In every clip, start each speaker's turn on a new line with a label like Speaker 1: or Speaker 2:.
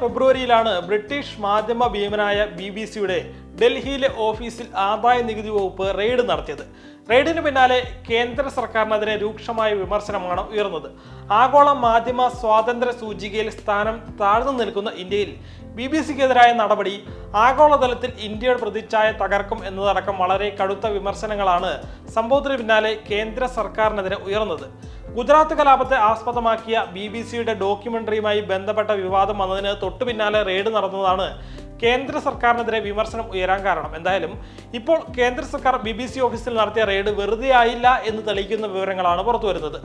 Speaker 1: ഫെബ്രുവരിയിലാണ് British മാധ്യമ ഭീമനായ B B സിയുടെ ഡൽഹിയിലെ ഓഫീസിൽ ആദായ നികുതി വകുപ്പ് റെയ്ഡ് നടത്തിയത്. റെയ്ഡിന് പിന്നാലെ കേന്ദ്ര സർക്കാരിനെതിരെ രൂക്ഷമായ വിമർശനമാണ് ഉയർന്നത്. ആഗോള മാധ്യമ സ്വാതന്ത്ര്യ സൂചികയിൽ സ്ഥാനം താഴ്ന്നു നിൽക്കുന്ന ഇന്ത്യയിൽ ബി ബി സിക്കെതിരായ നടപടി ആഗോളതലത്തിൽ ഇന്ത്യയുടെ പ്രതിച്ഛായ തകർക്കും എന്നതടക്കം വളരെ കടുത്ത വിമർശനങ്ങളാണ് സംഭവത്തിന് പിന്നാലെ കേന്ദ്ര സർക്കാരിനെതിരെ ഉയർന്നത്. ഗുജറാത്ത് കലാപത്തെ ആസ്പദമാക്കിയ ബി ബി സിയുടെ ഡോക്യുമെന്ററിയുമായി ബന്ധപ്പെട്ട വിവാദം വന്നതിന് തൊട്ടു പിന്നാലെ റെയ്ഡ് നടന്നതാണ് കേന്ദ്ര സർക്കാരിനെതിരെ വിമർശനം ഉയരാൻ കാരണം. എന്തായാലും ഇപ്പോൾ കേന്ദ്ര സർക്കാർ ബി ബി സി ഓഫീസിൽ നടത്തിയ റെയ്ഡ് വെറുതെ ആയില്ല എന്ന് തെളിയിക്കുന്ന വിവരങ്ങളാണ് പുറത്തുവരുന്നത്.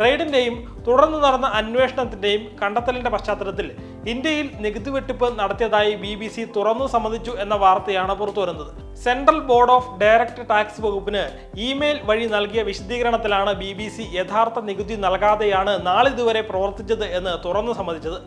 Speaker 1: റെയ്ഡിന്റെയും തുടർന്ന് നടന്ന അന്വേഷണത്തിന്റെയും കണ്ടെത്തലിന്റെ പശ്ചാത്തലത്തിൽ ഇന്ത്യയിൽ നികുതി വെട്ടിപ്പ് നടത്തിയതായി ബി ബി സി തുറന്നു സമ്മതിച്ചു എന്ന വാർത്തയാണ് പുറത്തുവരുന്നത്. Central board of direct tax വകുപ്പിന് ഇമെയിൽ വഴി നൽകിയ വിശദീകരണത്തിലാണ് ബി ബി സി യഥാർത്ഥ നികുതി നൽകാതെയാണ് നാളിതുവരെ പ്രവർത്തിച്ചത് എന്ന് തുറന്നു സമ്മതിച്ചത്.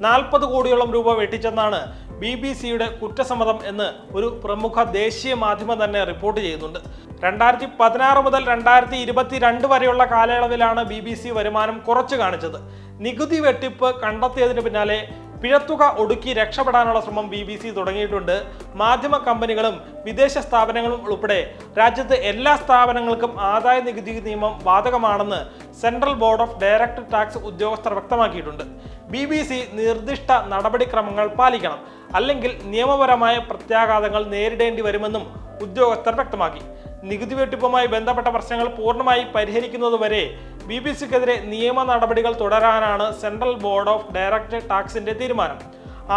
Speaker 1: നാൽപ്പത് കോടിയോളം രൂപ വെട്ടിച്ചെന്നാണ് ബി ബി സിയുടെ കുറ്റസമ്മതം എന്ന് ഒരു പ്രമുഖ ദേശീയ മാധ്യമം തന്നെ റിപ്പോർട്ട് ചെയ്യുന്നുണ്ട്. രണ്ടായിരത്തി പതിനാറ് മുതൽ രണ്ടായിരത്തി ഇരുപത്തിരണ്ട് വരെയുള്ള കാലയളവിലാണ് ബി ബി സി വരുമാനം കുറച്ചു കാണിച്ചത്. നികുതി വെട്ടിപ്പ് കണ്ടെത്തിയതിന് പിന്നാലെ പിഴത്തുക ഒടുക്കി രക്ഷപ്പെടാനുള്ള ശ്രമം ബി ബി സി തുടങ്ങിയിട്ടുണ്ട്. മാധ്യമ കമ്പനികളും വിദേശ സ്ഥാപനങ്ങളും ഉൾപ്പെടെ രാജ്യത്തെ എല്ലാ സ്ഥാപനങ്ങൾക്കും ആദായ നികുതി നിയമം ബാധകമാണെന്ന് central board of direct tax ഉദ്യോഗസ്ഥർ വ്യക്തമാക്കിയിട്ടുണ്ട്. ബി ബി സി നിർദ്ദിഷ്ട നടപടിക്രമങ്ങൾ പാലിക്കണം. അല്ലെങ്കിൽ നിയമപരമായ പ്രത്യാഘാതങ്ങൾ നേരിടേണ്ടി വരുമെന്നും ഉദ്യോഗസ്ഥർ വ്യക്തമാക്കി. നികുതി വെട്ടിപ്പുമായി ബന്ധപ്പെട്ട പ്രശ്നങ്ങൾ പൂർണമായി പരിഹരിക്കുന്നതുവരെ ബി ബി സിക്കെതിരെ നിയമ നടപടികൾ തുടരാനാണ് സെൻട്രൽ ബോർഡ് ഓഫ് ഡയറക്ട് ടാക്സിന്റെ തീരുമാനം.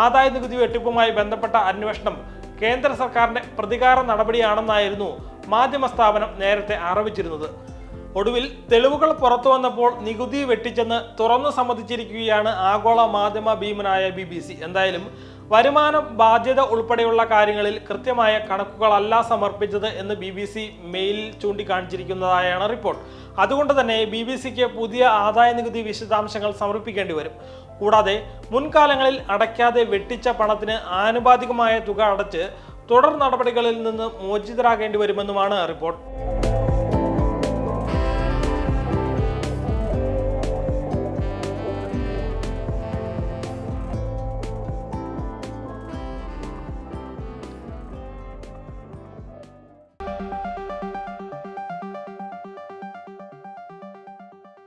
Speaker 1: ആദായ നികുതി വെട്ടിപ്പുമായി ബന്ധപ്പെട്ട അന്വേഷണം കേന്ദ്ര സർക്കാരിന്റെ പ്രതികാര നടപടിയാണെന്നായിരുന്നു മാധ്യമ സ്ഥാപനം നേരത്തെ ആരോപിച്ചിരുന്നത്. ഒടുവിൽ തെളിവുകൾ പുറത്തു വന്നപ്പോൾ നികുതി വെട്ടിച്ചെന്ന് തുറന്നു സമ്മതിച്ചിരിക്കുകയാണ് ആഗോള മാധ്യമ ഭീമനായ ബി എന്തായാലും വരുമാന ബാധ്യത ഉൾപ്പെടെയുള്ള കാര്യങ്ങളിൽ കൃത്യമായ കണക്കുകളല്ല സമർപ്പിച്ചത് എന്ന് ബി ബി സി മെയിലിൽ ചൂണ്ടിക്കാണിച്ചിരിക്കുന്നതായാണ് റിപ്പോർട്ട്. അതുകൊണ്ട് തന്നെ ബി ബി സിക്ക് പുതിയ ആദായ നികുതി വിശദാംശങ്ങൾ സമർപ്പിക്കേണ്ടി വരും. കൂടാതെ മുൻകാലങ്ങളിൽ അടയ്ക്കാതെ വെട്ടിച്ച പണത്തിന് ആനുപാതികമായ തുക അടച്ച് തുടർ നടപടികളിൽ നിന്ന് മോചിതരാകേണ്ടി വരുമെന്നുമാണ് റിപ്പോർട്ട്.